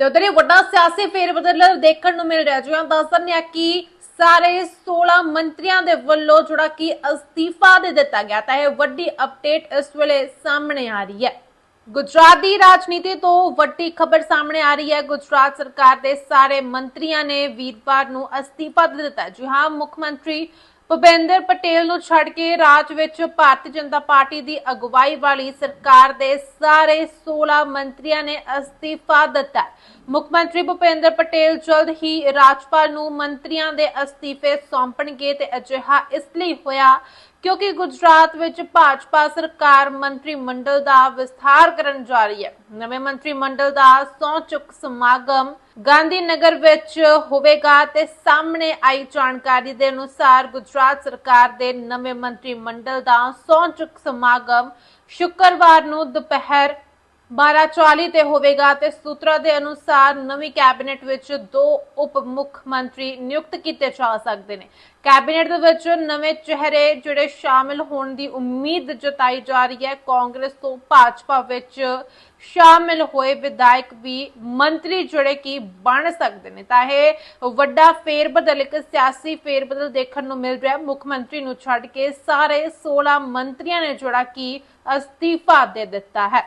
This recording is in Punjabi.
ਤੇ ਉਧਰ ਹੀ ਵੱਡਾ ਸਿਆਸੀ ਫੇਰਬਦਲ ਦੇਖਣ ਨੂੰ ਮਿਲ ਰਿਹਾ ਜਿਵੇਂ ਦੱਸ ਦਿੰਦੇ ਹਾਂ ਕਿ ਸਾਰੇ 16 ਮੰਤਰੀਆਂ ਦੇ ਵੱਲੋਂ ਜਿਹੜਾ ਕਿ ਅਸਤੀਫਾ ਦੇ ਦਿੱਤਾ ਗਿਆ ਤਾਂ ਇਹ ਵੱਡੀ ਅਪਡੇਟ ਇਸ ਵੇਲੇ ਸਾਹਮਣੇ ਆ ਰਹੀ ਹੈ। ਗੁਜਰਾਤ ਦੀ ਰਾਜਨੀਤੀ ਤੋਂ ਵੱਡੀ ਖਬਰ ਸਾਹਮਣੇ ਆ ਰਹੀ ਹੈ। ਗੁਜਰਾਤ ਸਰਕਾਰ ਦੇ ਸਾਰੇ ਮੰਤਰੀਆਂ ਨੇ ਵੀਰਵਾਰ ਨੂੰ ਅਸਤੀਫਾ ਦੇ ਦਿੱਤਾ ਜੀ ਹਾਂ, ਮੁੱਖ ਮੰਤਰੀ ਭੁਪਿੰਦਰ ਪਟੇਲ ਨੂੰ ਛੱਡ ਕੇ ਰਾਜ ਵਿੱਚ ਭਾਰਤੀ ਜਨਤਾ ਪਾਰਟੀ ਦੀ ਅਗਵਾਈ ਵਾਲੀ ਸਰਕਾਰ ਦੇ ਸਾਰੇ 16 ਮੰਤਰੀਆਂ ਨੇ ਅਸਤੀਫਾ ਦਿੱਤਾ ਮੁੱਖ ਮੰਤਰੀ ਭੁਪਿੰਦਰ ਪਟੇਲ ਜਲਦ ਹੀ ਰਾਜਪਾਲ ਨੂੰ ਮੰਤਰੀਆਂ ਦੇ ਅਸਤੀਫੇ ਸੌਂਪਣਗੇ ਤੇ ਅਜਿਹਾ ਇਸ ਲਈ ਹੋਇਆ ਕਿਉਂਕਿ ਗੁਜਰਾਤ ਵਿੱਚ ਭਾਜਪਾ ਸਰਕਾਰ ਮੰਤਰੀ ਮੰਡਲ ਦਾ ਵਿਸਥਾਰ ਕਰਨ ਜਾ ਰਹੀ ਹੈ। ਨਵੇਂ ਮੰਤਰੀ ਮੰਡਲ ਦਾ ਸਹੁੰ ਚੁੱਕ ਸਮਾਗਮ ਗਾਂਧੀ ਨਗਰ ਵਿੱਚ ਹੋਵੇਗਾ ਤੇ ਸਾਹਮਣੇ ਆਈ ਜਾਣਕਾਰੀ ਦੇ ਅਨੁਸਾਰ ਗੁਜਰਾਤ ਸਰਕਾਰ ਦੇ ਨਵੇਂ ਮੰਤਰੀ ਮੰਡਲ ਦਾ ਸਹੁੰ ਚੁੱਕ ਸਮਾਗਮ ਸ਼ੁੱਕਰਵਾਰ ਨੂੰ ਦੁਪਹਿਰ 12:40 ਤੇ ਹੋਵੇਗਾ ਤੇ ਸੂਤਰਾਂ ਦੇ ਅਨੁਸਾਰ ਨਵੀਂ ਕੈਬਨਿਟ ਵਿੱਚ ਦੋ ਉਪ ਮੁੱਖ ਮੰਤਰੀ ਨਿਯੁਕਤ ਕੀਤੇ ਜਾ ਸਕਦੇ ਨੇ। ਕੈਬਨਿਟ ਦੇ ਵਿੱਚ ਨਵੇਂ ਚਿਹਰੇ ਜਿਹੜੇ ਸ਼ਾਮਿਲ ਹੋਣ ਦੀ ਉਮੀਦ ਜਤਾਈ ਜਾ ਰਹੀ ਹੈ। ਕਾਂਗਰਸ ਤੋਂ ਭਾਜਪਾ ਵਿੱਚ ਸ਼ਾਮਿਲ ਹੋਏ ਵਿਧਾਇਕ ਵੀ ਮੰਤਰੀ ਜਿਹੜੇ ਕਿ ਬਣ ਸਕਦੇ ਨੇ। ਤਾਂ ਇਹ ਵੱਡਾ ਫੇਰ ਬਦਲ ਇੱਕ ਸਿਆਸੀ ਫੇਰ ਬਦਲ ਦੇਖਣ ਨੂੰ ਮਿਲ ਰਿਹਾ। ਮੁੱਖ ਮੰਤਰੀ ਨੂੰ ਛੱਡ ਕੇ ਸਾਰੇ 16 ਮੰਤਰੀਆਂ ਨੇ ਜਿਹੜਾ ਕਿ ਅਸਤੀਫਾ ਦੇ ਦਿੱਤਾ ਹੈ।